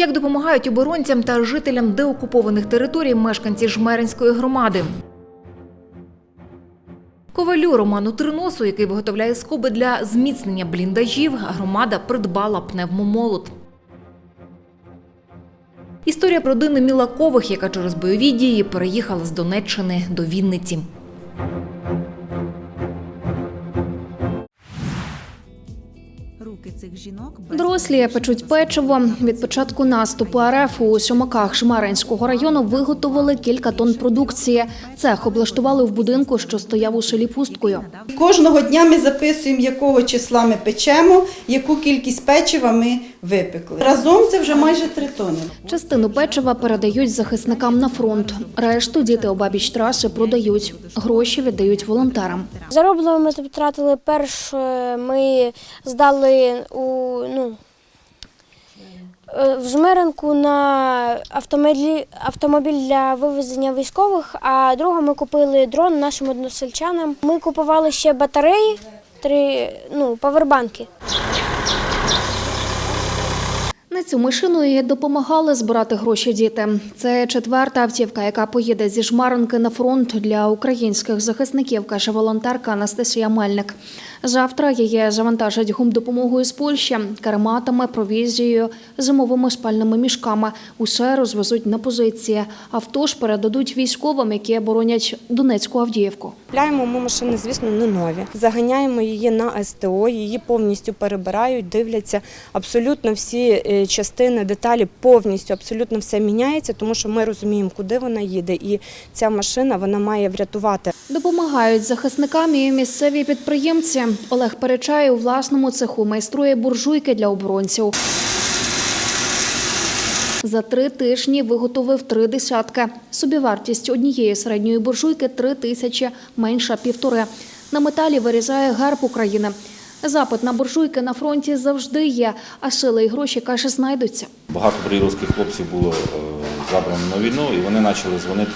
Як допомагають оборонцям та жителям деокупованих територій мешканці Жмеринської громади? Ковалю Роману Триносу, який виготовляє скоби для зміцнення бліндажів, громада придбала пневмомолот. Історія про родини Мілакових, яка через бойові дії переїхала з Донеччини до Вінниці. Дорослі печуть печиво. Від початку наступу РФ у сьомаках Жмаринського району виготовили кілька тонн продукції. Цех облаштували в будинку, що стояв у селі пусткою. Кожного дня ми записуємо, якого числа ми печемо, яку кількість печива ми випекли. Разом це вже майже три тони. Частину печива передають захисникам на фронт. Решту діти обабіч траси продають. Гроші віддають волонтерам. Зароблено ми потратили перше, ми здали у ну. е, В Жмеринку на автомобіль, для вивезення військових, а друге ми купили дрон нашим односельчанам. Ми купували ще батареї, три ну, павербанки. На цю машину і допомагали збирати гроші діти. Це четверта автівка, яка поїде зі жмаринки на фронт для українських захисників, каже волонтерка Анастасія Мельник. Завтра її завантажать гумдопомогою з Польщі, карематами, провізією, зимовими спальними мішками. Усе розвезуть на позиції. Авто ж передадуть військовим, які оборонять Донецьку Авдіївку. Купляємо ми машини, звісно, не нові. Заганяємо її на СТО, її повністю перебирають, дивляться абсолютно всі е, частини, деталі, повністю абсолютно все міняється, тому що ми розуміємо, куди вона їде, і ця машина вона має врятувати Допомагають захисникам і місцеві підприємці. Олег Перечай у власному цеху майструє буржуйки для оборонців. За три тижні виготовив три десятки. Собівартість однієї середньої буржуйки три тисячі, менша півтори. На металі вирізає герб України. Запит на буржуйки на фронті завжди є, а сили і гроші, каже, знайдуться. Багато брилівських хлопців було е, забрано на війну, і вони почали дзвонити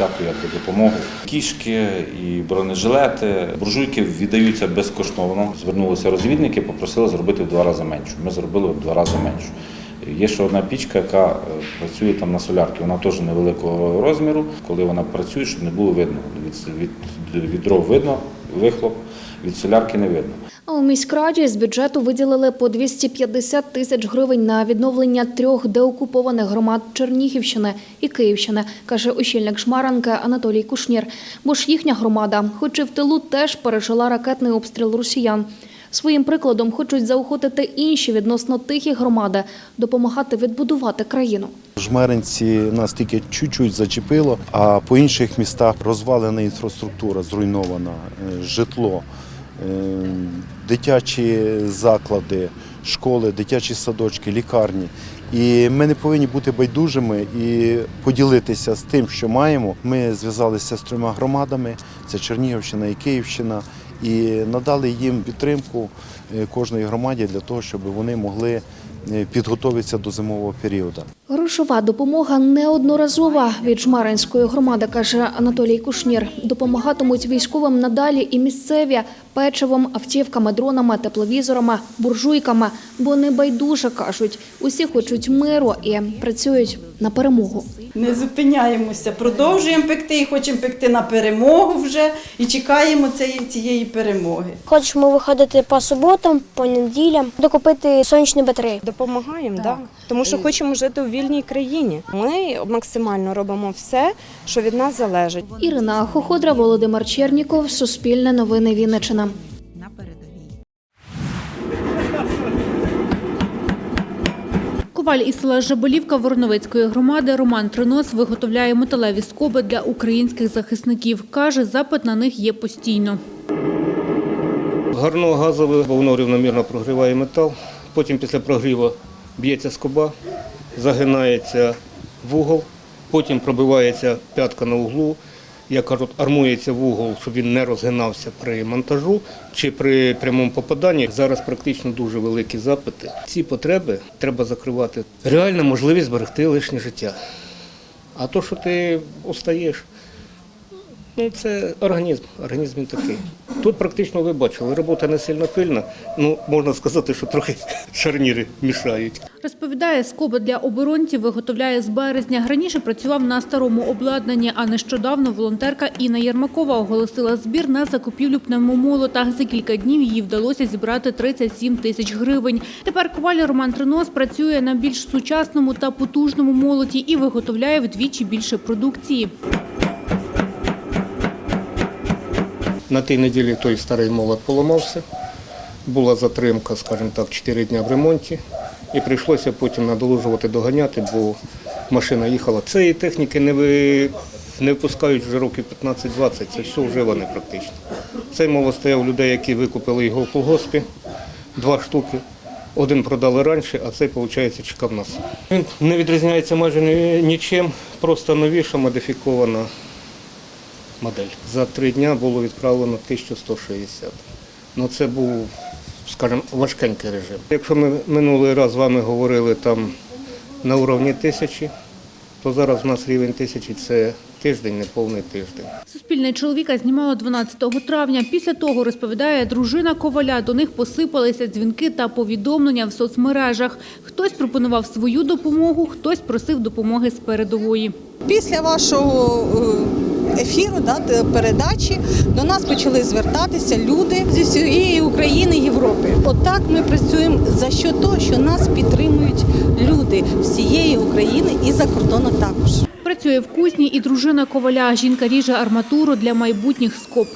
всяку якби, допомогу. Кішки і бронежилети, буржуйки віддаються безкоштовно. Звернулися розвідники, попросили зробити в два рази меншу. Ми зробили в два рази меншу. Є ще одна пічка, яка е, працює там на солярці. Вона теж невеликого розміру. Коли вона працює, щоб не було видно. Від, від, від дров видно вихлоп, від солярки не видно. А у міськраді з бюджету виділили по 250 тисяч гривень на відновлення трьох деокупованих громад Чернігівщини і Київщини, каже очільник Шмаранки Анатолій Кушнір. Бо ж їхня громада, хоч і в тилу, теж пережила ракетний обстріл росіян. Своїм прикладом хочуть заохотити інші відносно тихі громади допомагати відбудувати країну. Жмеринці нас тільки чуть-чуть зачепило, а по інших містах розвалена інфраструктура, зруйнована, е, житло, е, дитячі заклади, школи, дитячі садочки, лікарні. І ми не повинні бути байдужими і поділитися з тим, що маємо. Ми зв'язалися з трьома громадами: це Чернігівщина і Київщина, і надали їм підтримку е, кожної громаді для того, щоб вони могли підготуватися до зимового періоду. Грошова допомога неодноразова від Жмаринської громади, каже Анатолій Кушнір. Допомагатимуть військовим надалі і місцеві печивом, автівками, дронами, тепловізорами, буржуйками, бо не байдуже кажуть. Усі хочуть миру і працюють на перемогу. Не зупиняємося, продовжуємо пекти і хочемо пекти на перемогу вже і чекаємо цієї, цієї перемоги. Хочемо виходити по суботам, по неділям, докупити сонячні батареї. Допомагаємо, да. тому що хочемо жити у вільній країні. Ми максимально робимо все, що від нас залежить. Ірина Хоходра, Володимир Черніков, Суспільне новини Вінниччина. на. Коваль із села Жаболівка Ворновицької громади Роман Тринос виготовляє металеві скоби для українських захисників. Каже, запит на них є постійно. Гарно газове, бо воно рівномірно прогріває метал. Потім після прогріву б'ється скоба, загинається вугол, потім пробивається п'ятка на углу. Як кажуть, армується вугол, щоб він не розгинався при монтажу чи при прямому попаданні. Зараз практично дуже великі запити. Ці потреби треба закривати. Реальна можливість зберегти лишнє життя. А то, що ти устаєш, Ну, це організм, організм він такий. Тут практично ви бачили, робота не сильно пильна. Ну, можна сказати, що трохи шарніри мішають. Розповідає, скоби для оборонців виготовляє з березня. Раніше працював на старому обладнанні, а нещодавно волонтерка Інна Єрмакова оголосила збір на закупівлю пневмомолота. За кілька днів їй вдалося зібрати 37 тисяч гривень. Тепер коваль Роман Тринос працює на більш сучасному та потужному молоті і виготовляє вдвічі більше продукції. На тій неділі той старий молот поламався. Була затримка, скажімо так, 4 дні в ремонті. І прийшлося потім надолужувати, доганяти, бо машина їхала. Цієї техніки не, ви... не випускають вже років 15-20, це все вживане практично. Цей молот стояв людей, які викупили його в колгоспі, два штуки. Один продали раніше, а цей, виходить, чекав нас. Він не відрізняється майже нічим, просто новіша, модифікована модель. За три дні було відправлено 1160. Ну це був, скажімо, важкенький режим. Якщо ми минулий раз з вами говорили там на уровні тисячі, то зараз в нас рівень тисячі це тиждень, неповний тиждень. Суспільне чоловіка знімало 12 травня. Після того, розповідає дружина Коваля, до них посипалися дзвінки та повідомлення в соцмережах. Хтось пропонував свою допомогу, хтось просив допомоги з передової. Після вашого е, ефіру, да, передачі, до нас почали звертатися люди зі всієї України Європи. Отак ми працюємо за що того, що нас підтримують люди всієї України і за кордону також. Працює в кузні і дружина Коваля. Жінка ріже арматуру для майбутніх скоб.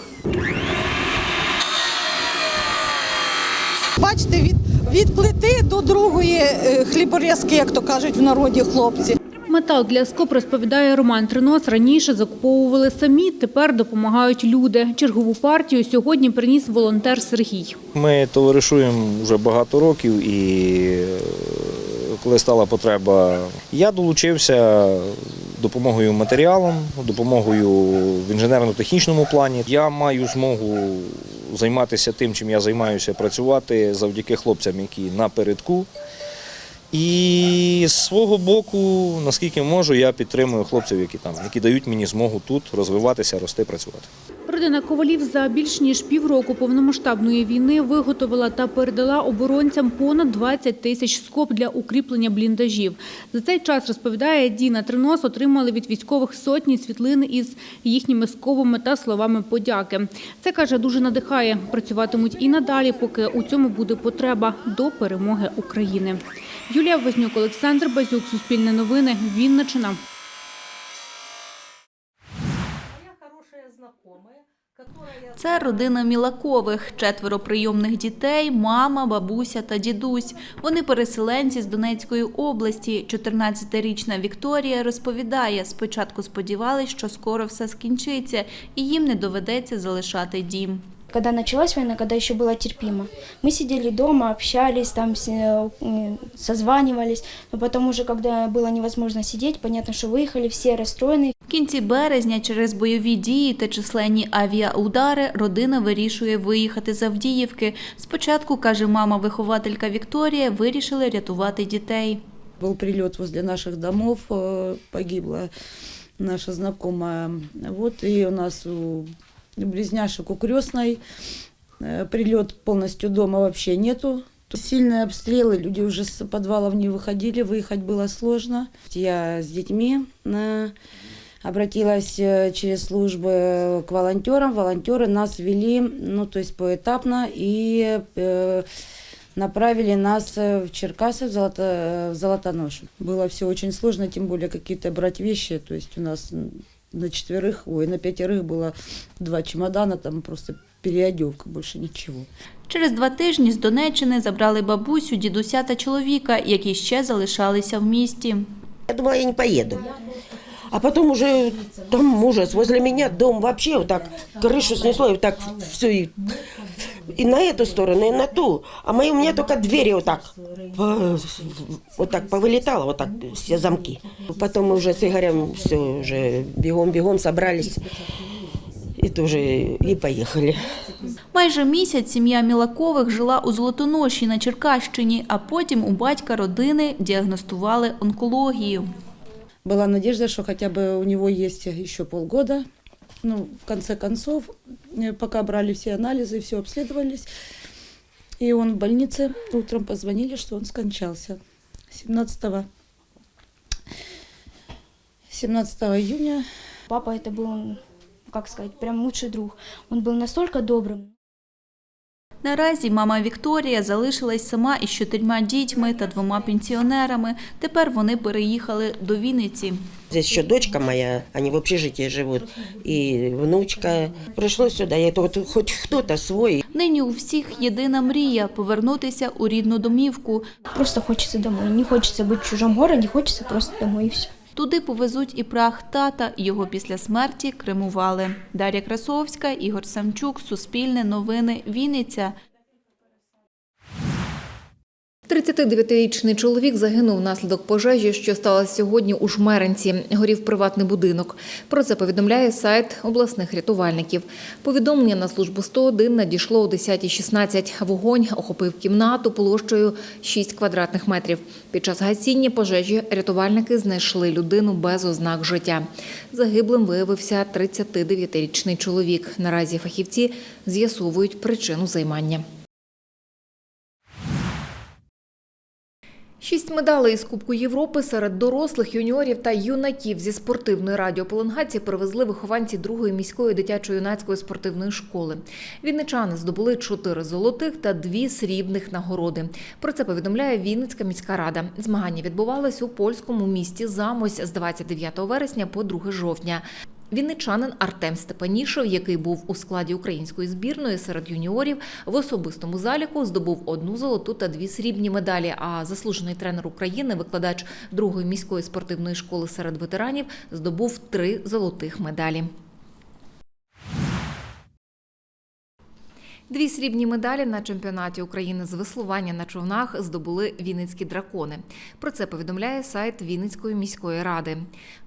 Бачите, від, від плити до другої е, хліборізки, як то кажуть в народі хлопці. Метал для скоб, розповідає Роман Тринос, раніше закуповували самі, тепер допомагають люди. Чергову партію сьогодні приніс волонтер Сергій. Ми товаришуємо вже багато років і е, коли стала потреба, я долучився допомогою матеріалом, допомогою в інженерно-технічному плані. Я маю змогу займатися тим, чим я займаюся, працювати завдяки хлопцям, які напередку. І з свого боку, наскільки можу, я підтримую хлопців, які там, які дають мені змогу тут розвиватися, рости, працювати. Родина Ковалів за більш ніж півроку повномасштабної війни виготовила та передала оборонцям понад 20 тисяч скоб для укріплення бліндажів. За цей час, розповідає Діна Тринос, отримали від військових сотні світлин із їхніми скобами та словами подяки. Це, каже, дуже надихає. Працюватимуть і надалі, поки у цьому буде потреба до перемоги України. Юлія Вознюк, Олександр Базюк, Суспільне новини, Вінничина. Це родина Мілакових, четверо прийомних дітей, мама, бабуся та дідусь. Вони переселенці з Донецької області. 14-річна Вікторія розповідає, спочатку сподівались, що скоро все скінчиться і їм не доведеться залишати дім Когда началась война, когда еще было терпимо, мы сидели дома, общались, там с- э, созванивались, но потом уже, когда было невозможно сидеть, понятно, что выехали все расстроенные, В кінці березня через бойові дії та численні авіаудари родина вирішує виїхати з Авдіївки. Спочатку, каже мама-вихователька Вікторія, вирішили рятувати дітей. Был прилет возле наших домов, э, погибла наша знакомая. Вот и у нас у близняшек у крестной э, прилет полностью дома вообще нету. Сильные обстрелы, люди уже с подвалов не выходили, выехать было сложно. Я с детьми э, обратилась э, через службы к волонтерам. Волонтеры нас вели, ну то есть поэтапно и направили нас в Черкасы, в, Золото, в Золотоношу. Было все очень сложно, тем более какие-то брать вещи. То есть у нас на четверых, ой, на пятерых было два чемодана, там просто переодевка, больше ничего. Через два тижні з Донеччини забрали бабусю, дідуся та чоловіка, які ще залишалися в місті. Я думала, я не поеду. А потом уже там ужас. Возле меня дом вообще вот так крышу снесло, и вот так все и, и на эту сторону, и на ту. А мои у меня только двери вот так, по- вот так повылетало, вот так все замки. Потом мы уже с Игорем все уже бегом-бегом собрались и тоже и поехали. Майже місяць сім'я Мілакових жила у Золотоноші на Черкащині, а потім у батька родини діагностували онкологію. Была надежда, что хотя бы у него есть еще полгода ну, в конце концов, э, пока брали все анализы, все обследовались, и он в больнице, утром позвонили, что он скончался 17 17 июня. Папа это был, как сказать, прям лучший друг. Он был настолько добрым. Наразі мама Вікторія залишилась сама із чотирма дітьми та двома пенсіонерами. Тепер вони переїхали до Вінниці. Здесь еще дочка моя, они в общежитии живут, и внучка. Пришлось сюда, я вот хоть кто-то свой. Нині у всіх єдина мрія повернутися у рідну домівку. Просто хочется домой. Не хочется быть в чужом городе, хочется просто домой и все. Туди повезуть і прах тата. Його після смерті кремували. Дар'я Красовська, Ігор Самчук, Суспільне новини, Вінниця. 39-річний чоловік загинув внаслідок пожежі, що сталася сьогодні у Жмеринці. Горів приватний будинок. Про це повідомляє сайт обласних рятувальників. Повідомлення на службу 101 надійшло о 10.16. Вогонь охопив кімнату площею 6 квадратних метрів. Під час гасіння пожежі рятувальники знайшли людину без ознак життя. Загиблим виявився 39-річний чоловік. Наразі фахівці з'ясовують причину займання. Шість медалей з Кубку Європи серед дорослих, юніорів та юнаків зі спортивної радіопеленгації привезли вихованці другої міської дитячо-юнацької спортивної школи. Вінничани здобули чотири золотих та дві срібних нагороди. Про це повідомляє Вінницька міська рада. Змагання відбувались у польському місті Замось з 29 вересня по 2 жовтня. Вінничанин Артем Степанішев, який був у складі української збірної серед юніорів, в особистому заліку здобув одну золоту та дві срібні медалі. А заслужений тренер України, викладач другої міської спортивної школи серед ветеранів, здобув три золотих медалі. Дві срібні медалі на чемпіонаті України з веслування на човнах здобули Вінницькі дракони. Про це повідомляє сайт Вінницької міської ради.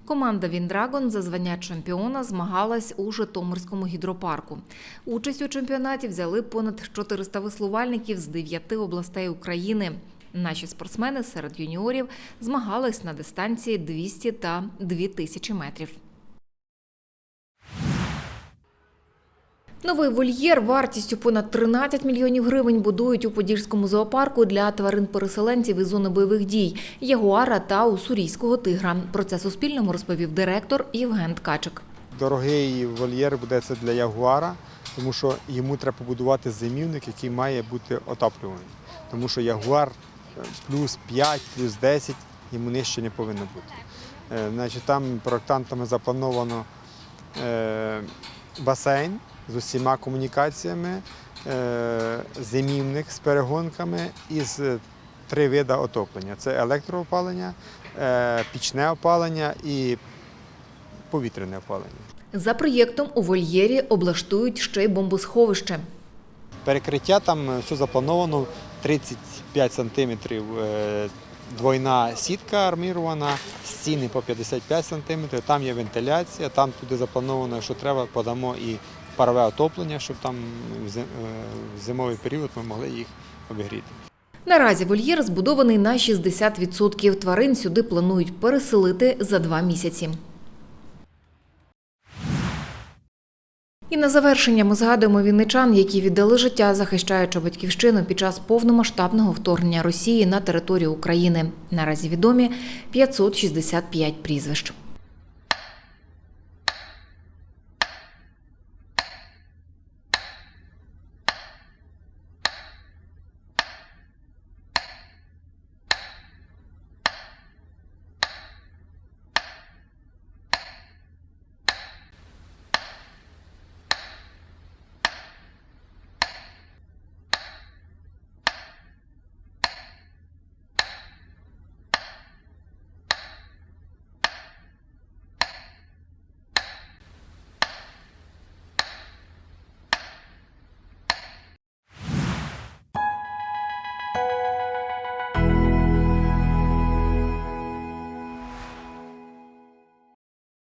Команда Віндрагон за звання чемпіона змагалась у Житомирському гідропарку. Участь у чемпіонаті взяли понад 400 веслувальників з 9 областей України. Наші спортсмени серед юніорів змагались на дистанції 200 та 2000 метрів. Новий вольєр вартістю понад 13 мільйонів гривень будують у Подільському зоопарку для тварин-переселенців із зони бойових дій Ягуара та уссурійського тигра. Про це Суспільному розповів директор Євген Ткачик. Дорогий вольєр буде це для ягуара, тому що йому треба побудувати зимівник, який має бути отоплюваний. Тому що ягуар е, плюс 5, плюс 10 йому нижче не повинно бути. Е, Значить, там проектантами заплановано е, басейн з усіма комунікаціями, е, зимівник з перегонками і з три види отоплення: це електроопалення, е, пічне опалення і повітряне опалення. За проєктом у вольєрі облаштують ще й бомбосховище. Перекриття там е, все заплановано 35 сантиметрів. Двойна сітка армірована, стіни по 55 сантиметрів, там є вентиляція, там туди заплановано, якщо треба, подамо і парове отоплення, щоб там в зи- е, в зимовий період ми могли їх обігріти. Наразі вольєр збудований на 60%. Тварин сюди планують переселити за два місяці. І на завершення ми згадуємо вінничан, які віддали життя, захищаючи батьківщину під час повномасштабного вторгнення Росії на територію України. Наразі відомі 565 прізвищ.